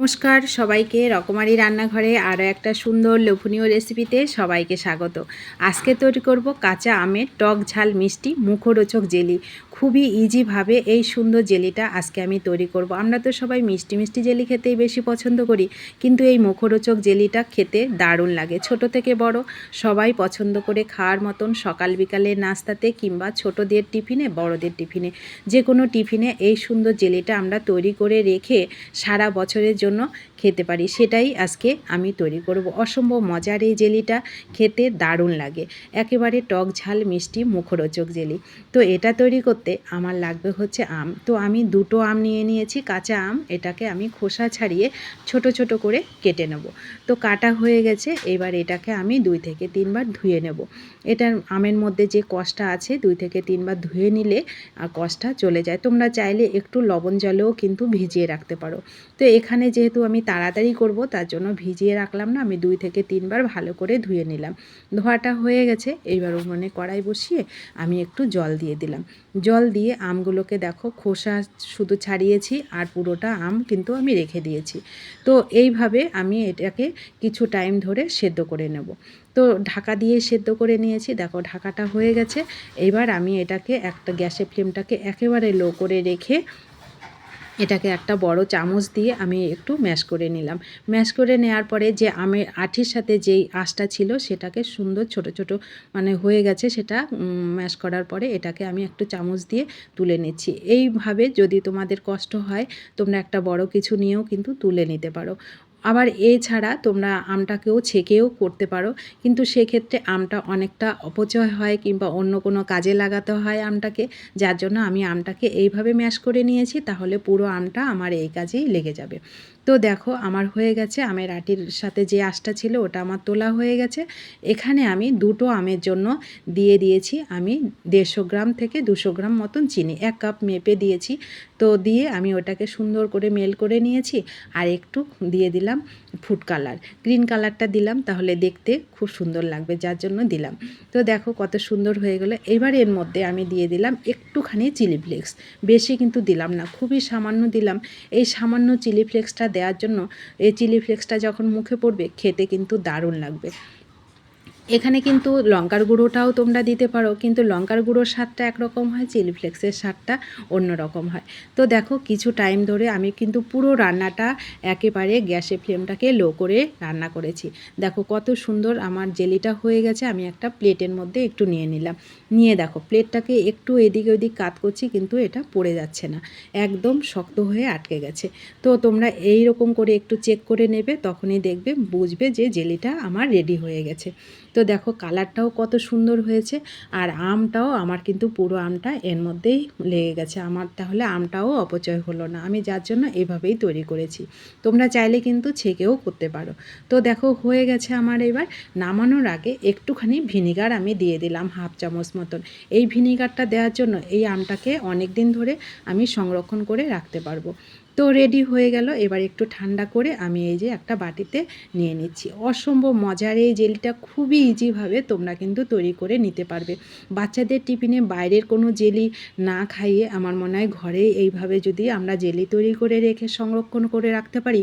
নমস্কার, সবাইকে রকমারি রান্নাঘরে আরও একটা সুন্দর লোভনীয় রেসিপিতে সবাইকে স্বাগত। আজকে তৈরি করব কাঁচা আমের টক ঝাল মিষ্টি মুখরোচক জেলি। খুবই ইজিভাবে এই সুন্দর জেলিটা আজকে আমি তৈরি করব। আমরা তো সবাই মিষ্টি মিষ্টি জেলি খেতেই বেশি পছন্দ করি, কিন্তু এই মুখরোচক জেলিটা খেতে দারুণ লাগে। ছোট থেকে বড়, সবাই পছন্দ করে খাওয়ার মতন সকাল বিকালের নাস্তাতে কিংবা ছোটদের টিফিনে, বড়দের টিফিনে। যে কোনো টিফিনে এই সুন্দর জেলিটা আমরা তৈরি করে রেখে সারা বছরের জন্য ¿no? খেতে পারি, সেটাই আজকে আমি তৈরি করব। অসম্ভব মজার এই জেলিটা খেতে দারুণ লাগে। একেবারে টক ঝাল মিষ্টি মুখরোচক জেলি। তো এটা তৈরি করতে আমার লাগবে হচ্ছে আম। তো আমি দুটো আম নিয়ে নিয়েছি, কাঁচা আম, এটাকে আমি খোসা ছাড়িয়ে ছোট ছোট করে কেটে নেব। তো কাটা হয়ে গেছে, এবার এটাকে আমি দুই থেকে তিনবার ধুয়ে নেব। এটার আমের মধ্যে যে কষটা আছে, দুই থেকে তিনবার ধুয়ে নিলে আর কষটা চলে যায়। তোমরা চাইলে একটু লবণ জলেও কিন্তু ভিজিয়ে রাখতে পারো। তো এখানে যেহেতু আমি তাড়াতাড়ি করব, তার জন্য ভিজিয়ে রাখলাম না, আমি দুই থেকে তিনবার ভালো করে ধুয়ে নিলাম। ধোয়াটা হয়ে গেছে, এইবার উনুনে কড়াই বসিয়ে আমি একটু জল দিয়ে দিলাম। জল দিয়ে আমগুলোকে দেখো খোসা শুধু ছাড়িয়েছি আর পুরোটা আম কিন্তু আমি রেখে দিয়েছি। তো এইভাবে আমি এটাকে কিছু টাইম ধরে সেদ্ধ করে নেব। তো ঢাকা দিয়ে সেদ্ধ করে নিয়েছি, দেখো ঢাকাটা হয়ে গেছে। এবার আমি এটাকে একটা গ্যাসের ফ্লেমটাকে একেবারে লো করে রেখে এটাকে একটা বড় চামচ দিয়ে আমি একটু ম্যাশ করে নিলাম। ম্যাশ করে নেওয়ার পরে যে আমি আঠির সাথে যেই আঁশটা ছিল সেটাকে সুন্দর ছোট ছোট মানে হয়ে গেছে সেটা ম্যাশ করার পরে এটাকে আমি একটু চামচ দিয়ে তুলে নিচ্ছি। এইভাবে যদি তোমাদের কষ্ট হয় তোমরা একটা বড় কিছু নিয়েও কিন্তু তুলে নিতে পারো। আবার এছাড়া তোমরা আমটাকেও ছেঁকেও করতে পারো। কিন্তু সেক্ষেত্রে আমটা অনেকটা অপচয় হয় কিংবা অন্য কোনো কাজে লাগাতে হয় আমটাকে। যার জন্য আমি আমটাকে এইভাবে ম্যাশ করে নিয়েছি, তাহলে পুরো আমটা আমার এই কাজেই লেগে যাবে। তো দেখো, আমার হয়ে গেছে, আমের আটির সাথে যে আঁশটা ছিল, ওটা আমার তোলা হয়ে গেছে। এখানে আমি দুটো আমের জন্য দিয়ে দিয়েছি, আমি দেড়শো গ্রাম থেকে দুশো গ্রাম মতন চিনি, এক কাপ মেপে দিয়েছি। তো দিয়ে আমি ওটাকে সুন্দর করে মেল করে নিয়েছি, আর একটু দিয়ে দিলাম ফুড কালার গ্রিন কালারটা দিলাম তাহলে দেখতে খুব সুন্দর লাগবে, যার জন্য দিলাম। তো দেখো কত সুন্দর হয়ে গেলো। এবার এর মধ্যে আমি দিয়ে দিলাম একটুখানি চিলি ফ্লেক্স বেশি কিন্তু দিলাম না, খুবই সামান্য দিলাম। এই সামান্য চিলি ফ্লেক্সটা দেওয়ার জন্য, এই চিলি ফ্লেক্সটা যখন মুখে পড়বে, খেতে কিন্তু দারুণ লাগবে। এখানে কিন্তু লঙ্কার গুঁড়োটাও তোমরা দিতে পারো, কিন্তু লঙ্কার গুঁড়োর স্বাদটা একরকম হয়, চিলি ফ্লেক্সের স্বাদটা অন্য রকম হয়। তো দেখো, কিছু টাইম ধরে আমি কিন্তু পুরো রান্নাটা একেবারে গ্যাসের ফ্লেমটাকে লো করে রান্না করেছি। দেখো, কত সুন্দর আমার জেলিটা হয়ে গেছে, আমি একটা প্লেটের মধ্যে একটু নিয়ে নিলাম। নিয়ে দেখো, প্লেটটাকে একটু এদিক ওদিক কাত করছি, কিন্তু এটা পড়ে যাচ্ছে না, একদম শক্ত হয়ে আটকে গেছে। তো তোমরা এই রকম করে একটু চেক করে নেবে, তখনই দেখবে, বুঝবে যে জেলিটা আমার রেডি হয়ে গেছে। তো দেখো কালারটাও কত সুন্দর হয়েছে আর আমটাও, আমার কিন্তু পুরো আমটা এর মধ্যেই লেগে গেছে। আমার তাহলে আমটাও অপচয় হলো না। আমি যার জন্য এভাবেই তৈরি করেছি। তোমরা চাইলে কিন্তু ছেঁকেও করতে পারো। তো দেখো হয়ে গেছে আমার এবার নামানোর আগে একটুখানি ভিনিগার আমি দিয়ে দিলাম হাফ চামচ মতন। এই ভিনিগারটা দেওয়ার জন্য এই আমটাকে অনেক দিন ধরে আমি সংরক্ষণ করে রাখতে পারব। তো রেডি হয়ে গেল। এবার একটু ঠান্ডা করে আমি এই যে একটা বাটিতে নিয়ে নিচ্ছি। অসম্ভব মজার এই জেলিটা ইজিভাবে তোমরা কিন্তু তৈরি করে নিতে পারবে। বাচ্চাদের টিফিনে বাইরের কোনো জেলি না খাইয়ে আমার মনে হয় ঘরে এইভাবে যদি আমরা জেলি তৈরি করে রেখে সংরক্ষণ করে রাখতে পারি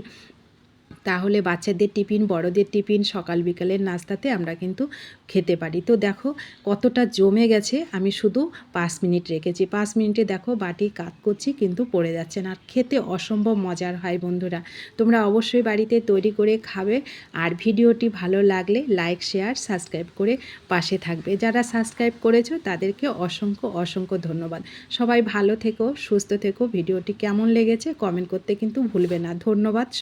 তাহলে বাচ্চাদের টিফিন, বড়দের টিফিন, সকাল, বিকালের নাস্তাতে আমরা কিন্তু খেতে পারি। তো দেখো কতটা জমে গেছে, আমি শুধু পাঁচ মিনিট রেখেছি। পাঁচ মিনিটে দেখো বাটি কাত করছি কিন্তু পড়ে যাচ্ছে না। খেতে অসম্ভব মজার হয় বন্ধুরা। তোমরা অবশ্যই বাড়িতে তৈরি করে খাবে। আর ভিডিওটি ভালো লাগলে লাইক, শেয়ার, সাবস্ক্রাইব করে পাশে থাকবে। যারা সাবস্ক্রাইব করেছ তাদেরকে অসংখ্য অসংখ্য ধন্যবাদ। সবাই ভালো থেকো, সুস্থ থেকো। ভিডিওটি কেমন লেগেছে কমেন্ট করতে কিন্তু ভুলবে না। ধন্যবাদ।